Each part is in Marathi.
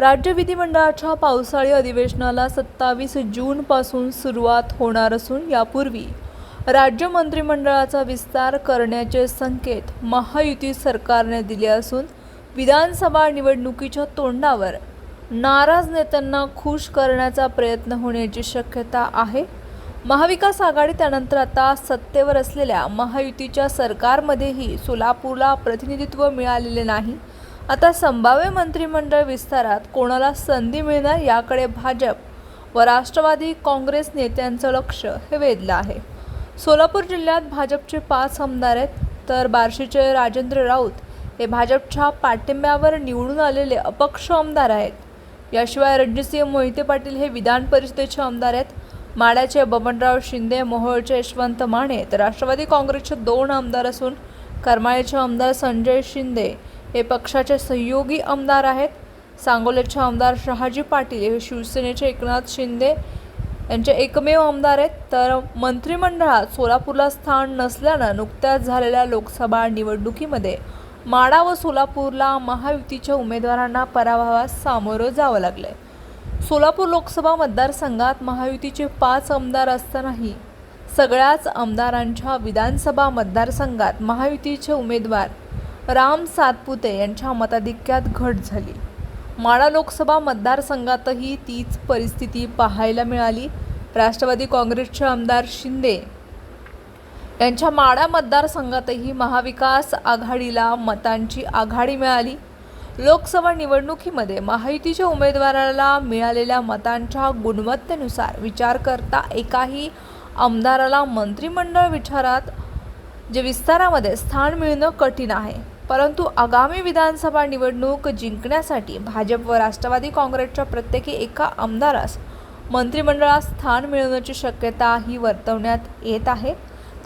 राज्य विधिमंडळाच्या पावसाळी अधिवेशनाला सत्तावीस जूनपासून सुरुवात होणार असून यापूर्वी राज्य मंत्रिमंडळाचा विस्तार करण्याचे संकेत महायुती सरकारने दिले असून विधानसभा निवडणुकीच्या तोंडावर नाराज नेत्यांना खुश करण्याचा प्रयत्न होण्याची शक्यता आहे. महाविकास आघाडी त्यानंतर आता सत्तेवर असलेल्या महायुतीच्या सरकारमध्येही सोलापूरला प्रतिनिधित्व मिळालेले नाही. आता संभाव्य मंत्रिमंडळ विस्तारात कोणाला संधी मिळणार याकडे भाजप व राष्ट्रवादी काँग्रेस नेत्यांचं लक्ष हे वेधलं आहे. सोलापूर जिल्ह्यात भाजपचे पाच आमदार आहेत तर बार्शीचे राजेंद्र राऊत हे भाजपच्या पाठिंब्यावर निवडून आलेले अपक्ष आमदार आहेत. याशिवाय रणजितसिंह मोहिते पाटील हे विधान परिषदेचे आमदार आहेत. माड्याचे बबनराव शिंदे मोहोळचे यशवंत माने तर राष्ट्रवादी काँग्रेसचे दोन आमदार असून करमाळ्याचे आमदार संजय शिंदे हे पक्षाचे सहयोगी आमदार आहेत. सांगोल्याचे आमदार शहाजी पाटील हे शिवसेनेचे एकनाथ शिंदे यांचे एकमेव आमदार आहेत. तर मंत्रिमंडळात सोलापूरला स्थान नसल्यानं नुकत्याच झालेल्या लोकसभा निवडणुकीमध्ये माडा व सोलापूरला महायुतीच्या उमेदवारांना पराभवास सामोरं जावं लागलंय. सोलापूर लोकसभा मतदारसंघात महायुतीचे पाच आमदार असतानाही सगळ्याच आमदारांच्या विधानसभा मतदारसंघात महायुतीचे उमेदवार राम सातपुते यांच्या मताधिक्यात घट झाली. माळा लोकसभा मतदारसंघातही तीच परिस्थिती पाहायला मिळाली. राष्ट्रवादी काँग्रेसचे आमदार शिंदे यांच्या माळा मतदारसंघातही महाविकास आघाडीला मतांची आघाडी मिळाली. लोकसभा निवडणुकीमध्ये महायुतीच्या उमेदवाराला मिळालेल्या मतांच्या गुणवत्तेनुसार विचार करता एकाही आमदाराला मंत्रिमंडळ विचारात जे विस्तारामध्ये स्थान मिळणं कठीण आहे. परंतु आगामी विधानसभा निवडणूक जिंकण्यासाठी भाजप व राष्ट्रवादी काँग्रेसच्या प्रत्येकी एका आमदारास मंत्रिमंडळात स्थान मिळवण्याची शक्यता ही वर्तवण्यात येत आहे.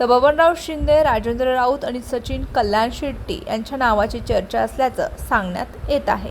तर बबनराव शिंदे राजेंद्र राऊत आणि सचिन कल्याण शेट्टी यांच्या नावाची चर्चा असल्याचं सांगण्यात येत आहे.